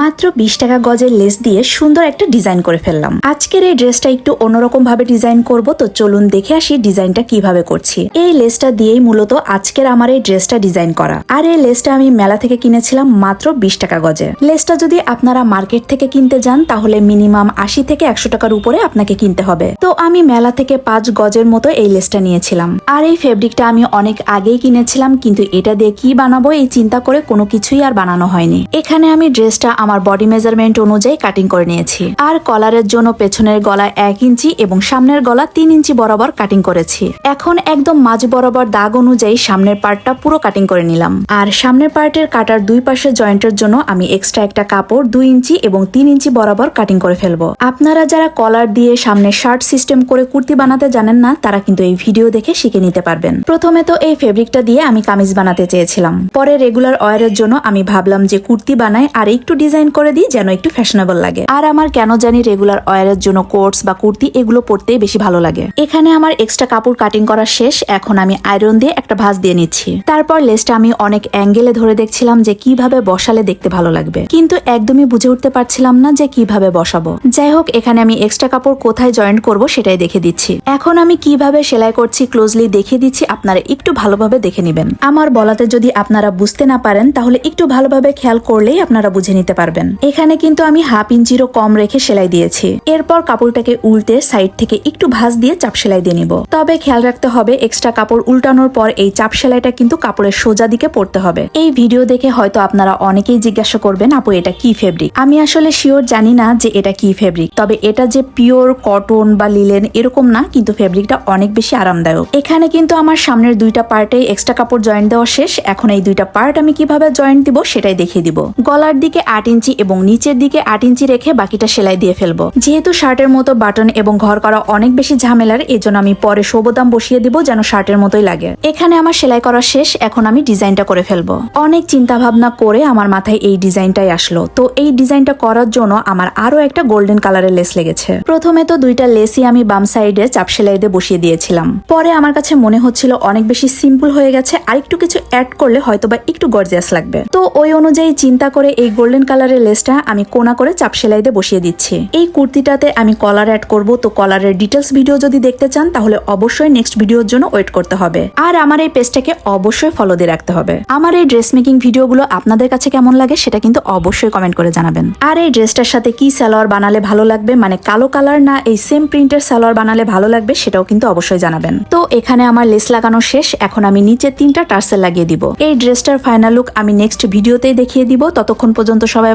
মাত্র বিশ টাকা গজের লেস দিয়ে সুন্দর একটা ডিজাইন করে ফেললাম। আজকের এই ড্রেসটা একটু অন্যরকম ভাবে ডিজাইন করব, তো চলুন দেখে আসি ডিজাইনটা কীভাবে করছি। এই লেসটা দিয়েই মূলত আজকের আমার এই ড্রেসটা ডিজাইন করা। আর এই লেসটা আমি মেলা থেকে কিনেছিলাম মাত্র বিশ টাকা গজে। লেসটা যদি আপনারা মার্কেট থেকে কিনতে যান, তাহলে মিনিমাম আশি থেকে একশো টাকার উপরে আপনাকে কিনতে হবে। তো আমি মেলা থেকে পাঁচ গজের মতো এই লেসটা নিয়েছিলাম। আর এই ফেব্রিকটা আমি অনেক আগেই কিনেছিলাম, কিন্তু এটা দিয়ে কি বানাবো এই চিন্তা করে কোনো কিছুই আর বানানো হয়নি। এখানে আমি ড্রেসটা আমার বডি মেজারমেন্ট অনুযায়ী কাটিং করে নিয়েছি। আর কলারের জন্য পেছনের গলা এক ইঞ্চি এবং সামনের গলা তিন ইঞ্চি বরাবর কাটিং করেছি। এখন একদম মাঝ বরাবর দাগ অনুযায়ী সামনের পার্টটা পুরো কাটিং করে নিলাম। আর সামনের পার্টের কাটার দুই পাশে জয়েন্টের জন্য আমি এক্সট্রা একটা কাপড় দুই ইঞ্চি এবং তিন ইঞ্চি বরাবর কাটিং করে ফেলব। আপনারা যারা কলার দিয়ে সামনে শার্ট সিস্টেম করে কুর্তি বানাতে জানেন না, তারা কিন্তু এই ভিডিও দেখে শিখে নিতে পারবেন। প্রথমে তো এই ফেব্রিকটা দিয়ে আমি কামিজ বানাতে চেয়েছিলাম। পরে রেগুলার ওয়ারের জন্য আমি ভাবলাম যে কুর্তি বানাই আর একটু ডিজাইন করে দিই যেন একটু ফ্যাশনেবল লাগে। আর আমার কেন জানি রেগুলার ওয়ারের জন্য কোটস বা কুর্তি এগুলো পরতেই বেশি ভালো লাগে। এখানে আমার এক্সট্রা কাপড় কাটিং করা শেষ, এখন আমি আয়রন দিয়ে একটা ভাঁজ দিয়ে নিচ্ছি। তারপর লেসটা আমি অনেক অ্যাঙ্গেলে ধরে দেখছিলাম যে কীভাবে বসালে দেখতে ভালো লাগবে। কিন্তু একদমই বুঝে উঠতে পারছিলাম না যে কীভাবে বসাবো। যাই হোক, এখানে আমি এক্সট্রা কাপড় কোথায় জয়েন্ট করব সেটাই দেখে দিচ্ছি। এখন আমি কীভাবে সেলাই করছি ক্লোজলি দেখে দিচ্ছি, আপনারা একটু ভালোভাবে দেখে নেবেন। আমার বলাতে যদি আপনারা বুঝতে না পারেন, তাহলে একটু ভালোভাবে খেয়াল করলেই আপনারা বুঝে নিতে পারবেন। এখানে কিন্তু আমি হাফ ইঞ্চিরও কম রেখে সেলাই দিয়েছি। এরপর কাপড়টাকে উল্টে সাইড থেকে একটু ভাঁজ দিয়ে চাপ সেলাই দিয়ে নিব। তবে খেয়াল রাখতে হবে এক্সট্রা কাপড় উল্টানোর পর এই চাপ সেলাইটা কিন্তু কাপড়ের সোজা দিকে পড়তে হবে। এই ভিডিও দেখে হয়তো আপনারা অনেকেই জিজ্ঞাসা করবেন, আপু, এটা কি ফেব্রিক আমি আসলে শিওর জানি না যে এটা কি ফেব্রিক তবে এটা যে পিওর কটন বা লিলেন এরকম না, কিন্তু ফেব্রিকটা অনেক বেশি আরামদায়ক। এখানে কিন্তু আমার সামনের দুইটা পার্টে এক্সট্রা কাপড় জয়েন্ট দেওয়া শেষ। এখন এই দুইটা পার্ট আমি কীভাবে জয়েন্ট দিব সেটাই দেখিয়ে দিব। গলার দিকে আট ইঞ্চি এবং নিচের দিকে আট ইঞ্চি রেখে বাকিটা সেলাই দিয়ে ফেলব। যেহেতু শার্টের মতো বাটন এবং ঘর করা অনেক বেশি ঝামেলার, এজন্য আমি পরে সবদাম বসিয়ে দিব যেন শার্টের মতোই লাগে। এখানে আমার সেলাই করা শেষ, এখন আমি ডিজাইনটা করে ফেলব। অনেক চিন্তা ভাবনা করে আমার মাথায় এই ডিজাইনটাই আসলো। তো এই ডিজাইনটা করার জন্য আমার আরও একটা গোল্ডেন কালারের লেস লেগেছে। প্রথমে তো দুইটা লেসই আমি বাম সাইডে চাপ সেলাই দিয়ে বসিয়ে দিয়েছিলাম। পরে আমার কাছে মনে হচ্ছিল অনেক বেশি সিম্পল হয়ে গেছে আর একটু কিছু অ্যাড করলে হয়তো বা একটু গর্জিয়াস লাগবে। তো ওই অনুযায়ী চিন্তা করে এই গোল্ডেন কালারের লেসটা আমি কোনা করে চাপ সেলাই দিয়ে বসিয়ে দিচ্ছি। এই কুর্তিটাতে আমি কলার অ্যাড করব, তো কলারের ডিটেলস ভিডিও যদি দেখতে চান, তাহলে অবশ্যই নেক্সট ভিডিওর জন্য ওয়েট করতে হবে। আর আমার এই পেজটাকে অবশ্যই ফলো দিয়ে রাখতে হবে। আমার এই ড্রেস মেকিং ভিডিওগুলো আপনাদের কাছে কেমন লাগে, সেটা কিন্তু অবশ্যই কমেন্ট করে জানাবেন। আর এই ড্রেসটার সাথে কি সালোয়ার বানালে ভালো লাগবে মানে কালো কালার না এই সেম প্রিন্টের সালোয়ার বানালে ভালো লাগবে, সেটাও কিন্তু অবশ্যই জানাবেন। তো এখানে আমার লেস লাগানো শেষ, এখন আমি নিচে তিনটা টার্সেল লাগিয়ে দিব। এই ড্রেসটার ফাইনাল লুক আমি নেক্সট ভিডিওতেই দেখিয়ে দিব, ততক্ষণ পর্যন্ত সবাই